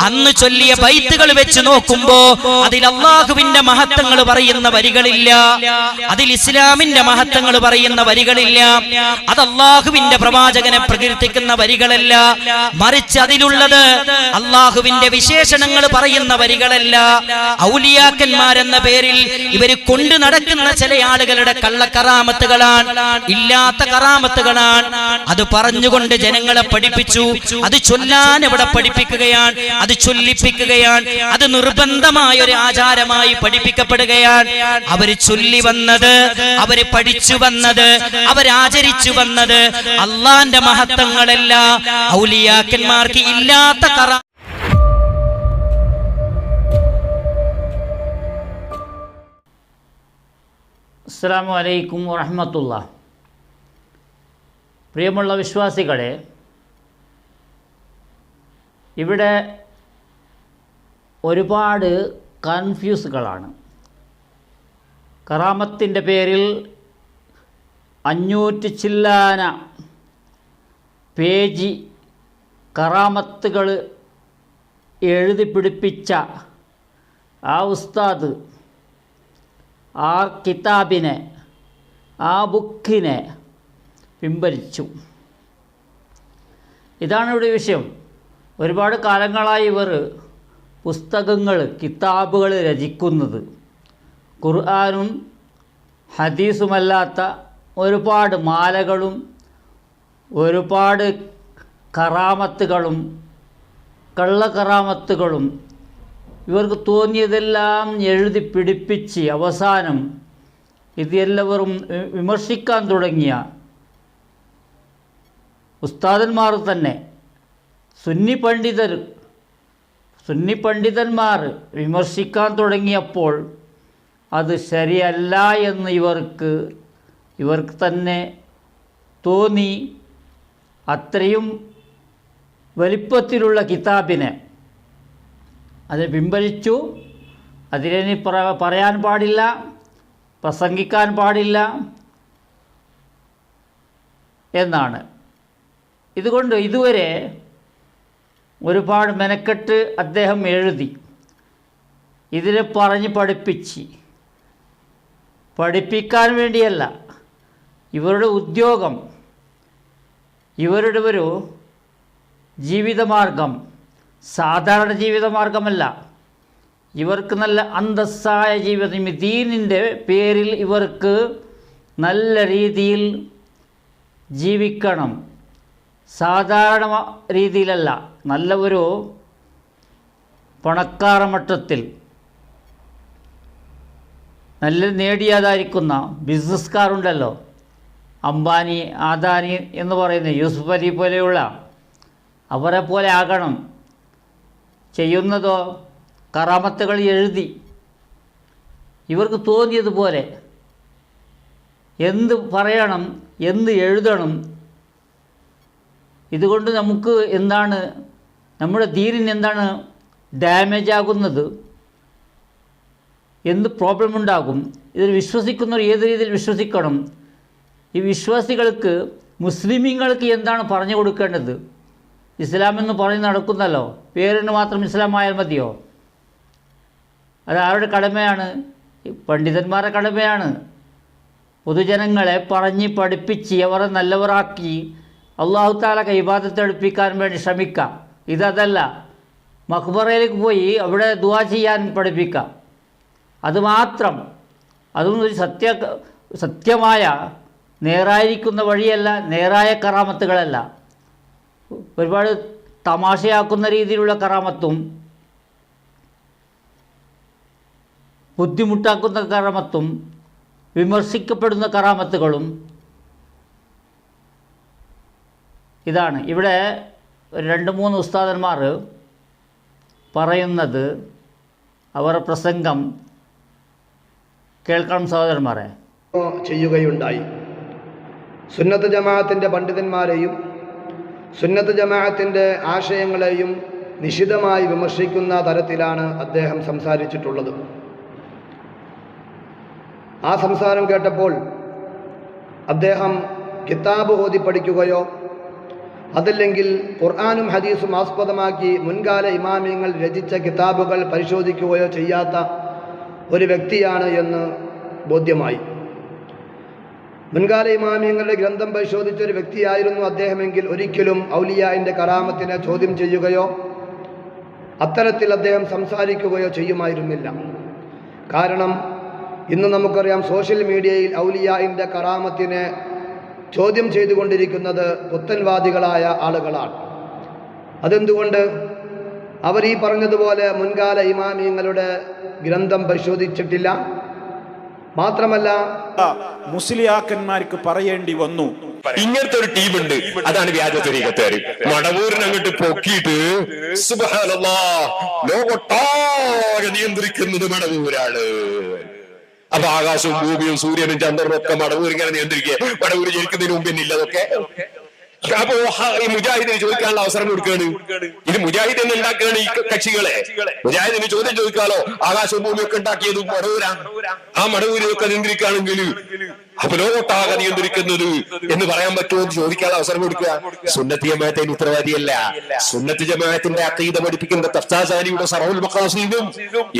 അന്ന് ചൊല്ലിയ ബൈത്തുകൾ വെച്ച് നോക്കുമ്പോ അതിൽ അള്ളാഹുവിന്റെ മഹത്വങ്ങൾ പറയുന്ന വരികളില്ല. അതിൽ ഇസ്ലാമിന്റെ മഹത്വങ്ങൾ പറയുന്ന വരികളില്ല. അത് അള്ളാഹുവിന്റെ പ്രവാചകനെ പ്രകീർത്തിക്കുന്ന വരികളല്ല. മറിച്ച് അതിലുള്ളത് അള്ളാഹുവിന്റെ വിശേഷണങ്ങൾ പറയുന്ന വരികളല്ല. ഔലിയാക്കന്മാരെന്ന പേരിൽ ഇവർ കൊണ്ടു നടക്കുന്ന ചില ആളുകളുടെ കള്ളക്കറാമത്തുകളാണ് ഇല്ലാത്ത കറാമത്തുകളാണ്. അത് പറഞ്ഞുകൊണ്ട് ജനങ്ങളെ പഠിപ്പിച്ചു. അത് ചൊല്ലാൻ ഇവിടെ പഠിപ്പിക്കുകയാണ്. അത് ചൊല്ലിപ്പിക്കുകയാണ്. അത് നിർബന്ധമായ ഒരു ആചാരമായി പഠിപ്പിക്കപ്പെടുകയാണ്. അവർ ചൊല്ലി വന്നത് അവർ പഠിച്ചു വന്നത് അവരാചരിച്ചു വന്നത് അള്ളാന്റെ മഹത്വങ്ങളല്ല ഔലിയാക്കന്മാർക്ക് ഇല്ലാത്ത കറ അസ്സാമു അലൈക്കും വറഹമത്തുള്ള. പ്രിയമുള്ള വിശ്വാസികളെ ഇവിടെ ഒരുപാട് കൺഫ്യൂസുകളാണ്. കറാമത്തിന്റെ പേരിൽ അഞ്ഞൂറ്റി ചില്ലാന പേജി കറാമത്തുകൾ എഴുതി പിടിപ്പിച്ച ആ ഉസ്താദ് ആ കിതാബിനെ ആ ബുക്കിനെ പിൻവലിച്ചു. ഇതാണ് ഇവിടെ വിഷയം. ഒരുപാട് കാലങ്ങളായി ഇവർ പുസ്തകങ്ങൾ കിതാബുകൾ രചിക്കുന്നത്. ഖുർആാനും ഹദീസുമല്ലാത്ത ഒരുപാട് മാലകളും ഒരുപാട് കറാമത്തുകളും കള്ളക്കറാമത്തുകളും ഇവർക്ക് തോന്നിയതെല്ലാം എഴുതി പിടിപ്പിച്ച് അവസാനം ഇത് എല്ലാവരും വിമർശിക്കാൻ തുടങ്ങിയ ഉസ്താദന്മാർ തന്നെ സുന്നി പണ്ഡിതർ സുന്നി പണ്ഡിതന്മാർ വിമർശിക്കാൻ തുടങ്ങിയപ്പോൾ അത് ശരിയല്ല എന്ന് ഇവർക്ക് ഇവർക്ക് തന്നെ തോന്നി. അത്രയും വലിപ്പത്തിലുള്ള കിതാബിനെ അത് പിൻവലിച്ചു. അതിനി പറ പറയാൻ പാടില്ല പ്രസംഗിക്കാൻ പാടില്ല എന്നാണ്. ഇതുകൊണ്ട് ഇതുവരെ ഒരുപാട് മെനക്കെട്ട് അദ്ദേഹം എഴുതി. ഇതിൽ പറഞ്ഞ് പഠിപ്പിച്ച്. പഠിപ്പിക്കാൻ വേണ്ടിയല്ല ഇവരുടെ ഉദ്യോഗം ഇവരുടെ ഒരു ജീവിതമാർഗം സാധാരണ ജീവിതമാർഗമല്ല. ഇവർക്ക് നല്ല അന്തസ്സായ ജീവിതം. ദീനിന്റെ പേരിൽ ഇവർക്ക് നല്ല രീതിയിൽ ജീവിക്കണം. സാധാരണ രീതിയിലല്ല നല്ല ഒരു പണക്കാര മട്ടത്തിൽ നല്ല നേടിയതായിരിക്കുന്ന ബിസിനസ്സുകാരുണ്ടല്ലോ അംബാനി ആദാനി എന്ന് പറയുന്ന യൂസുഫ് അലി പോലെയുള്ള അവരെ പോലെ ആകണം. ചെയ്യുന്നതോ കറാമത്തുകൾ എഴുതി ഇവർക്ക് തോന്നിയതുപോലെ എന്ത് പറയണം എന്ത് എഴുതണം ഇതുകൊണ്ട് നമുക്ക് എന്താണ് നമ്മുടെ ധീരിന് എന്താണ് ഡാമേജ് ആകുന്നത്? എന്ത് പ്രോബ്ലം ഉണ്ടാകും? ഇതിൽ വിശ്വസിക്കുന്നവർ ഏത് രീതിയിൽ വിശ്വസിക്കണം? ഈ വിശ്വാസികൾക്ക് മുസ്ലിമീങ്ങൾക്ക് എന്താണ് പറഞ്ഞു കൊടുക്കേണ്ടത്? ഇസ്ലാം എന്ന് പറഞ്ഞ് നടക്കുന്നല്ലോ. പേരിന് മാത്രം ഇസ്ലാമായാൽ മതിയോ? അത് ആരുടെ കടമയാണ്? പണ്ഡിതന്മാരുടെ കടമയാണ്. പൊതുജനങ്ങളെ പറഞ്ഞ് പഠിപ്പിച്ച് അവരെ നല്ലവരാക്കി അള്ളാഹു താലൊക്കെ കൈബാദത്ത് എടുപ്പിക്കാൻ വേണ്ടി ശ്രമിക്കാം. ഇതല്ല മഖ്ബറയിലേക്ക് പോയി അവിടെ ദുവാ ചെയ്യാൻ പഠിപ്പിക്കാം. അതുമാത്രം അതൊന്നും ഒരു സത്യ സത്യമായ നേരായിരിക്കുന്ന വഴിയല്ല നേരായ കറാമത്തുകളല്ല. ഒരുപാട് തമാശയാക്കുന്ന രീതിയിലുള്ള കറാമത്തും ബുദ്ധിമുട്ടാക്കുന്ന കറാമത്തും വിമർശിക്കപ്പെടുന്ന കറാമത്തുകളും ഇതാണ്. ഇവിടെ രണ്ട് മൂന്ന് ഉസ്താദന്മാർ പറയുന്നത് അവർ പ്രസംഗം കേൾക്കണം സഹോദരന്മാരെ. ചെയ്യുകയുണ്ടായി. സുന്നത്ത് ജമാഅത്തിന്റെ പണ്ഡിതന്മാരെയും സുന്നത്ത് ജമാഅത്തിന്റെ ആശയങ്ങളെയും നിശിതമായി വിമർശിക്കുന്ന തരത്തിലാണ് അദ്ദേഹം സംസാരിച്ചിട്ടുള്ളത്. ആ സംസാരം കേട്ടപ്പോൾ അദ്ദേഹം കിതാബ് ഓതി പഠിക്കുകയോ അതല്ലെങ്കിൽ ഖുർആാനും ഹദീസും ആസ്പദമാക്കി മുൻകാല ഇമാമിയങ്ങൾ രചിച്ച കിതാബുകൾ പരിശോധിക്കുകയോ ചെയ്യാത്ത ഒരു വ്യക്തിയാണ് എന്ന് ബോധ്യമായി. മുൻകാല ഇമാമിയങ്ങളുടെ ഗ്രന്ഥം പരിശോധിച്ച ഒരു വ്യക്തിയായിരുന്നു അദ്ദേഹമെങ്കിൽ ഒരിക്കലും ഔലിയായിന്റെ കറാമത്തിനെ ചോദ്യം ചെയ്യുകയോ അത്തരത്തിൽ അദ്ദേഹം സംസാരിക്കുകയോ ചെയ്യുമായിരുന്നില്ല. കാരണം ഇന്ന് നമുക്കറിയാം സോഷ്യൽ മീഡിയയിൽ ഔലിയായിന്റെ കറാമത്തിനെ ചോദ്യം ചെയ്തുകൊണ്ടിരിക്കുന്നത് പുത്തൻവാദികളായ ആളുകളാണ്. അതെന്തുകൊണ്ട്? അവർ ഈ പറഞ്ഞതുപോലെ മുൻകാല ഇമാമിയങ്ങളുടെ ഗ്രന്ഥം പരിശോധിച്ചിട്ടില്ല. മാത്രമല്ല മുസ്ലിയാക്കന്മാർക്ക് പറയേണ്ടി വന്നു. ഇങ്ങനത്തെ ഒരു ടീമുണ്ട്. അതാണ് വ്യാജ ത്വരീകത്തുകാർ മടവൂരിനെ അങ്ങോട്ട് പൊക്കിയിട്ട് ലോകൊട്ടാകെ നിയന്ത്രിക്കുന്നത് മടവൂരാണ്. അപ്പൊ ആകാശവും ഭൂമിയും സൂര്യനും ചന്ദ്രനും ഒക്കെ മടവൂർ ഇങ്ങനെ നിയന്ത്രിക്കുക. മടവൂർ ജനിക്കുന്നതിന് മുമ്പ് ഇല്ല അതൊക്കെ. അപ്പൊ ഈ മുജാഹിദിന് ചോദിക്കാനുള്ള അവസരം കൊടുക്കുകയാണ്. ഇത് മുജാഹിദ് എന്ന് ഉണ്ടാക്കുകയാണ് ഈ കക്ഷികളെ. മുജാഹിദിന് ചോദ്യം ചോദിക്കാലോ ആകാശവും ഭൂമിയൊക്കെ ഉണ്ടാക്കിയത് മടവൂരാണ് ആ മടവൂരൊക്കെ നിയന്ത്രിക്കുകയാണെങ്കിൽ അപ്പൊ ലോകത്താകെ നിയന്ത്രിക്കുന്നത് എന്ന് പറയാൻ പറ്റുമോ എന്ന് ചോദിക്കാതെ അവസരം കൊടുക്കുക. സുന്നത്തി ജമാഅത്തിന് ഉത്തരവാദിയല്ല. സുന്നത്തി ജമാഅത്തിന്റെ അക്കീത പഠിപ്പിക്കുന്ന തഫ്താചാരിയുടെ സറവുൽ മഖാസീനും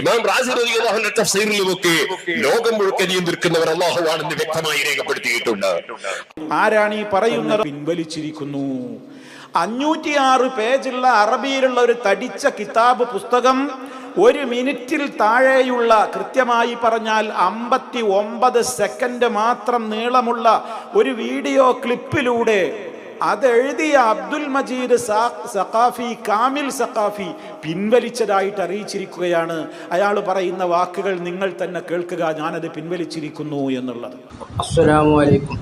ഇമാം റാസി റളിയല്ലാഹുവിന്റെ തഫ്സീറിലും ഒക്കെ ലോകം മുഴുക്കെ നിയന്ത്രിക്കുന്നവർ അള്ളാഹുവാണെന്ന് വ്യക്തമായി രേഖപ്പെടുത്തിയിട്ടുണ്ട്. ആരാണ് ഈ പറയുന്നത്? പിൻവലിച്ചിരിക്കുന്നു. അഞ്ഞൂറ്റിയാറ് പേജുള്ള അറബിയിലുള്ള ഒരു തടിച്ച കിതാബ് പുസ്തകം ഒരു മിനിറ്റിൽ താഴെയുള്ള കൃത്യമായി പറഞ്ഞാൽ അമ്പത്തി ഒമ്പത് സെക്കൻഡ് മാത്രം നീളമുള്ള ഒരു വീഡിയോ ക്ലിപ്പിലൂടെ അതെഴുതിയ അബ്ദുൽ മജീദ് സഖാഫി കാമിൽ സഖാഫി പിൻവലിച്ചതായിട്ട് അറിയിച്ചിരിക്കുകയാണ്. അയാൾ പറയുന്ന വാക്കുകൾ നിങ്ങൾ തന്നെ കേൾക്കുക ഞാനത് പിൻവലിച്ചിരിക്കുന്നു എന്നുള്ളത്. അസ്സലാമു അലൈക്കും.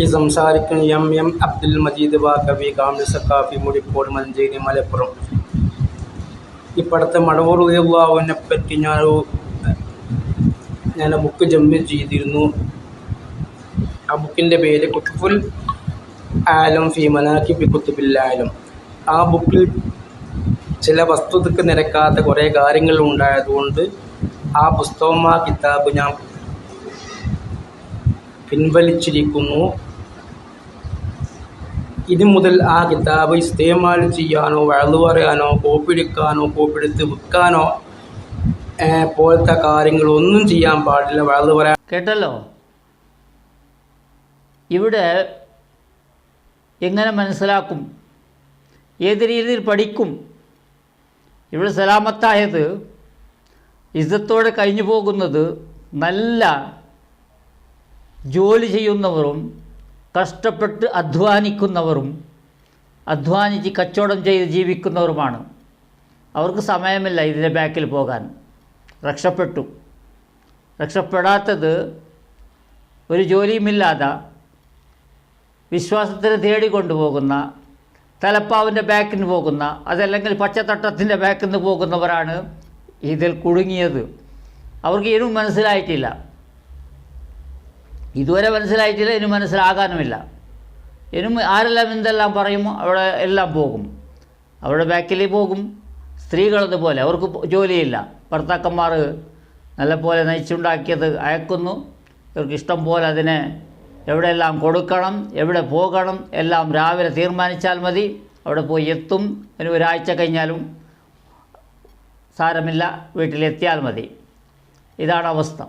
ഈ സംസാരിക്കുന്ന എം എം അബ്ദുൽ മജീദ് വാക്കവി കാമിൽ സഖാഫി മുടിപ്പോൾ മഞ്ചേരി മലപ്പുറം. ഇപ്പോഴത്തെ മടവൂർ ഉദയവാവിനെ പറ്റി ഞാനൊരു ഞാൻ ആ ബുക്ക് ജമ്പ് ചെയ്തിരുന്നു. ആ ബുക്കിന്റെ പേര് കുത്തുഫുൽ ആലം ഫി മനാക്കിബി കുത്തുബില്ലായാലും ആ ബുക്കിൽ ചില വസ്തുതക്ക് നിരക്കാത്ത കുറേ കാര്യങ്ങൾ ഉണ്ടായതുകൊണ്ട് ആ പുസ്തകം ആ കിതാബ് ഞാൻ പിൻവലിച്ചിരിക്കുന്നു. ഇനി മുതൽ ആ കിതാബ് ഇസ്തേമാൽ ചെയ്യാനോ വഴന്നു പറയാനോ കോപ്പിടിക്കാനോ കോപ്പിടുത്ത് വിൽക്കാനോ പോലത്തെ കാര്യങ്ങളൊന്നും ചെയ്യാൻ പാടില്ല. വഴന്നു പറയാൻ കേട്ടല്ലോ? ഇവിടെ എങ്ങനെ മനസ്സിലാക്കും? ഏത് രീതിയിൽ പഠിക്കും? ഇവിടെ സലാമത്തായത് ഇസ്സത്തോടെ കഴിഞ്ഞു പോകുന്നത് നല്ല ജോലി ചെയ്യുന്നവരും കഷ്ടപ്പെട്ട് അധ്വാനിക്കുന്നവരും അധ്വാനിച്ച് കച്ചവടം ചെയ്ത് ജീവിക്കുന്നവരുമാണ്. അവർക്ക് സമയമില്ല ഇതിന്റെ ബാക്കിൽ പോകാൻ. രക്ഷപ്പെട്ടു. രക്ഷപ്പെടാത്തത് ഒരു ജോലിയുമില്ലാതെ വിശ്വാസത്തിന് തേടിക്കൊണ്ടുപോകുന്ന തലപ്പാവിന്റെ ബാക്കിന് പോകുന്ന അതല്ലെങ്കിൽ പച്ചത്തട്ടത്തിന്റെ ബാക്കിൽ നിന്ന് പോകുന്നവരാണ് ഇതിൽ കുടുങ്ങിയത്. അവർക്ക് ഇനിയും മനസ്സിലായിട്ടില്ല. ഇതുവരെ മനസ്സിലായിട്ടില്ല ഇനി മനസ്സിലാകാനുമില്ല. ഇനി ആരെല്ലാം എന്തെല്ലാം പറയുമോ അവിടെ എല്ലാം പോകും. അവിടെ ബാക്കിൽ പോകും. സ്ത്രീകളതുപോലെ അവർക്ക് ജോലിയില്ല. ഭർത്താക്കന്മാർ നല്ലപോലെ നയിച്ചുണ്ടാക്കിയത് അയക്കുന്നു. ഇവർക്ക് ഇഷ്ടം പോലെ അതിനെ എവിടെയെല്ലാം കൊടുക്കണം എവിടെ പോകണം എല്ലാം രാവിലെ തീരുമാനിച്ചാൽ മതി. അവിടെ പോയി എത്തും. അതിന് ഒരാഴ്ച കഴിഞ്ഞാലും സാരമില്ല വീട്ടിലെത്തിയാൽ മതി. ഇതാണ് അവസ്ഥ.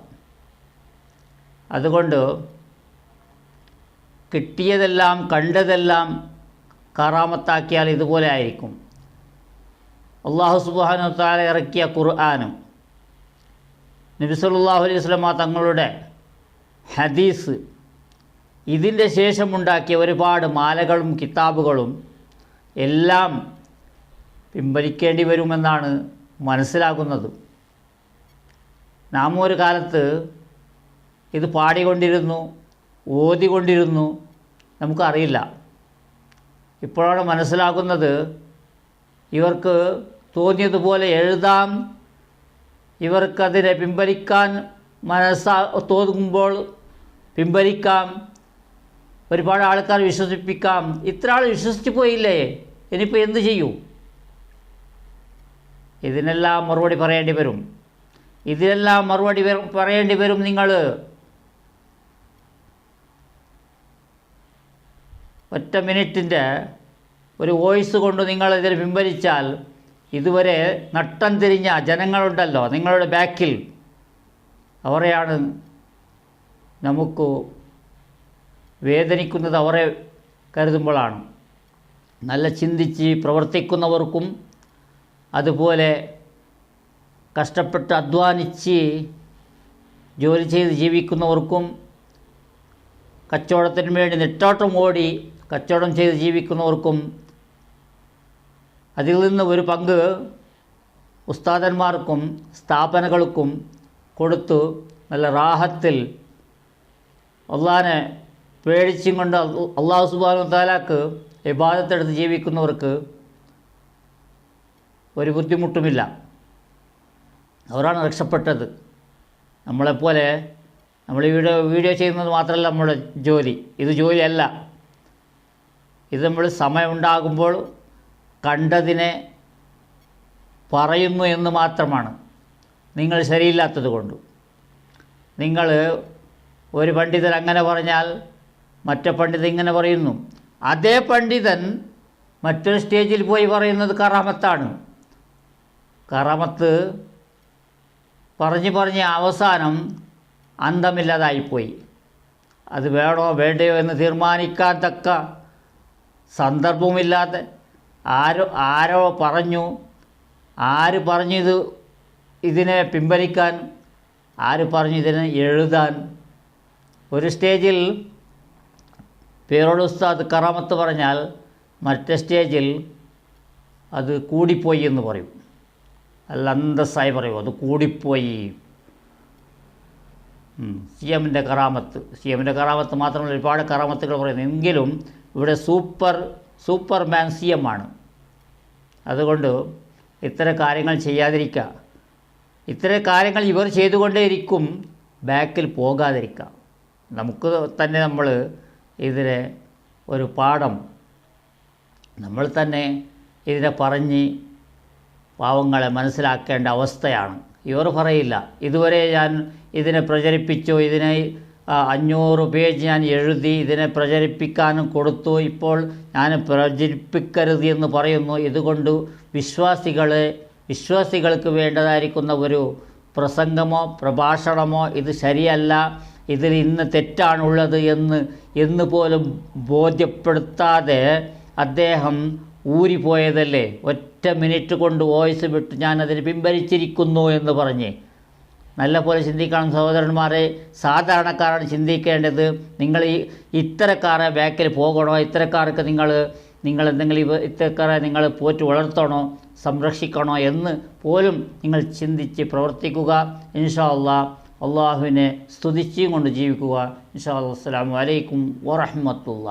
അതുകൊണ്ട് കിട്ടിയതെല്ലാം കണ്ടതെല്ലാം കറാമത്താക്കിയാൽ ഇതുപോലെ ആയിരിക്കും. അള്ളാഹു സുബാനു താല ഇറക്കിയ ഖുർആാനും നബിസല്ലാഹു അലൈഹി സ്വലമ തങ്ങളുടെ ഹദീസ് ഇതിന്റെ ശേഷമുണ്ടാക്കിയ ഒരുപാട് മാലകളും കിതാബുകളും എല്ലാം പിൻവലിക്കേണ്ടി വരുമെന്നാണ് മനസ്സിലാകുന്നത്. നാം ഒരു കാലത്ത് ഇത് പാടിക്കൊണ്ടിരുന്നു ഓതിക്കൊണ്ടിരുന്നു നമുക്കറിയില്ല. ഇപ്പോഴാണ് മനസ്സിലാക്കുന്നത് ഇവർക്ക് തോന്നിയതുപോലെ എഴുതാം. ഇവർക്കതിനെ പിൻവലിക്കാൻ മനസ്സാ തോന്നുമ്പോൾ പിൻവലിക്കാം. ഒരുപാട് ആൾക്കാർ വിശ്വസിപ്പിക്കാം. ഇത്ര ആൾ വിശ്വസിച്ച് പോയില്ലേ? ഇനിയിപ്പോൾ എന്ത് ചെയ്യൂ? ഇതിനെല്ലാം മറുപടി പറയേണ്ടി വരും. ഇതിനെല്ലാം മറുപടി പറയേണ്ടി വരും നിങ്ങൾ ഒറ്റ മിനിറ്റിന്റെ ഒരു വോയിസ് കൊണ്ട് നിങ്ങൾ ഇതിൽ പിൻവലിച്ചാൽ ഇതുവരെ നട്ടം തിരിഞ്ഞ ജനങ്ങളുണ്ടല്ലോ നിങ്ങളുടെ ബാക്കിൽ. അവരെയാണ് നമുക്ക് വേദനിക്കുന്നത് അവരെ കരുതുമ്പോഴാണ്. നല്ല ചിന്തിച്ച് പ്രവർത്തിക്കുന്നവർക്കും അതുപോലെ കഷ്ടപ്പെട്ട് അധ്വാനിച്ച് ജോലി ചെയ്ത് ജീവിക്കുന്നവർക്കും കച്ചവടത്തിന് വേണ്ടി നെട്ടോട്ടം ഓടി കച്ചവടം ചെയ്ത് ജീവിക്കുന്നവർക്കും അതിൽ നിന്ന് ഒരു പങ്ക് ഉസ്താദന്മാർക്കും സ്ഥാപനകൾക്കും കൊടുത്തു. നല്ല റാഹത്തിൽ അള്ളാനെ പേടിച്ചും കൊണ്ട് അള്ളാ- അള്ളാഹു സുബാനു താലാക്ക് വിഭാഗത്തെടുത്ത് ജീവിക്കുന്നവർക്ക് ഒരു ബുദ്ധിമുട്ടുമില്ല. അവരാണ് രക്ഷപ്പെട്ടത്. നമ്മളെപ്പോലെ നമ്മൾ വീഡിയോ വീഡിയോ ചെയ്യുന്നത് മാത്രമല്ല നമ്മുടെ ജോലി. ഇത് ജോലിയല്ല. ഇത് നമ്മൾ സമയമുണ്ടാകുമ്പോൾ കണ്ടതിനെ പറയുന്നു എന്ന് മാത്രമാണ്. നിങ്ങൾ ശരിയില്ലാത്തത് കൊണ്ട്. നിങ്ങൾ ഒരു പണ്ഡിതൻ അങ്ങനെ പറഞ്ഞാൽ മറ്റേ പണ്ഡിതൻ ഇങ്ങനെ പറയുന്നു. അതേ പണ്ഡിതൻ മറ്റൊരു സ്റ്റേജിൽ പോയി പറയുന്നത് കറാമത്താണ്. കറാമത്ത് പറഞ്ഞ് പറഞ്ഞ് അവസാനം അന്തമില്ലാതായിപ്പോയി. അത് വേണോ വേണ്ടയോ എന്ന് തീരുമാനിക്കാൻ തക്ക സന്ദർഭവുമില്ലാതെ ആരോ ആരോ പറഞ്ഞു. ആര് പറഞ്ഞു ഇത് ഇതിനെ പിൻവലിക്കാൻ? ആര് പറഞ്ഞു ഇതിനെ എഴുതാൻ? ഒരു സ്റ്റേജിൽ പേരോട് ഉസ്താദ് കറാമത്ത് പറഞ്ഞാൽ മറ്റേ സ്റ്റേജിൽ അത് കൂടിപ്പോയി എന്ന് പറയും. അല്ല അന്തസ്സായി പറയും. അത് കൂടിപ്പോയി. സി എമ്മിന്റെ കറാമത്ത്. സി എമ്മിന്റെ കറാമത്ത് മാത്രമല്ല ഒരുപാട് കറാമത്തുകൾ പറയുന്നു. എങ്കിലും ഇവിടെ സൂപ്പർ സൂപ്പർമാൻ സി എം ആണ്. അതുകൊണ്ട് ഇത്തരം കാര്യങ്ങൾ ചെയ്യാതിരിക്കുക ഇത്തരം കാര്യങ്ങൾ ഇവർ ചെയ്തുകൊണ്ടേയിരിക്കും ബാക്കിൽ പോകാതിരിക്കുക നമുക്ക് തന്നെ നമ്മൾ ഇതിനെ ഒരു പാഠം നമ്മൾ തന്നെ ഇതിനെ പറഞ്ഞ് പാവങ്ങളെ മനസ്സിലാക്കേണ്ട അവസ്ഥയാണ്. ഇവർ പറയില്ല ഇതുവരെ ഞാൻ ഇതിനെ പ്രചരിപ്പിച്ചോ ഇതിനെ അഞ്ഞൂറ് പേജ് ഞാൻ എഴുതി ഇതിനെ പ്രചരിപ്പിക്കാനും കൊടുത്തു. ഇപ്പോൾ ഞാൻ പ്രചരിപ്പിക്കരുത് എന്ന് പറയുന്നു. ഇതുകൊണ്ട് വിശ്വാസികളെ വിശ്വാസികൾക്ക് വേണ്ടതായിരിക്കുന്ന ഒരു പ്രസംഗമോ പ്രഭാഷണമോ ഇത് ശരിയല്ല. ഇതിൽ ഇന്ന് തെറ്റാണുള്ളത് എന്ന് എന്ന് പോലും ബോധ്യപ്പെടുത്താതെ അദ്ദേഹം ഊരിപ്പോയതല്ലേ? ഒറ്റ മിനിറ്റ് കൊണ്ട് വോയിസ് വിട്ട് ഞാനതിന് പിൻവലിച്ചിരിക്കുന്നു എന്ന് പറഞ്ഞ്. നല്ല പോലെ ചിന്തിക്കണം സഹോദരന്മാരെ. സാധാരണക്കാരാണ് ചിന്തിക്കേണ്ടത്. നിങ്ങൾ ഈ ഇത്തരക്കാരെ ബാക്കിൽ പോകണോ? ഇത്തരക്കാർക്ക് നിങ്ങൾ നിങ്ങൾ എന്തെങ്കിലും ഇത്തരക്കാരെ നിങ്ങൾ പോറ്റി വളർത്തണോ? സംരക്ഷിക്കണോ എന്ന് പോലും നിങ്ങൾ ചിന്തിച്ച് പ്രവർത്തിക്കുക. ഇൻഷാ അള്ളാ അള്ളാഹുവിനെ സ്തുതിച്ചും കൊണ്ട് ജീവിക്കുക. ഇൻഷാ അല്ലാ അസ്സാം വലൈക്കും വറഹ്മത്തുള്ളാഹി.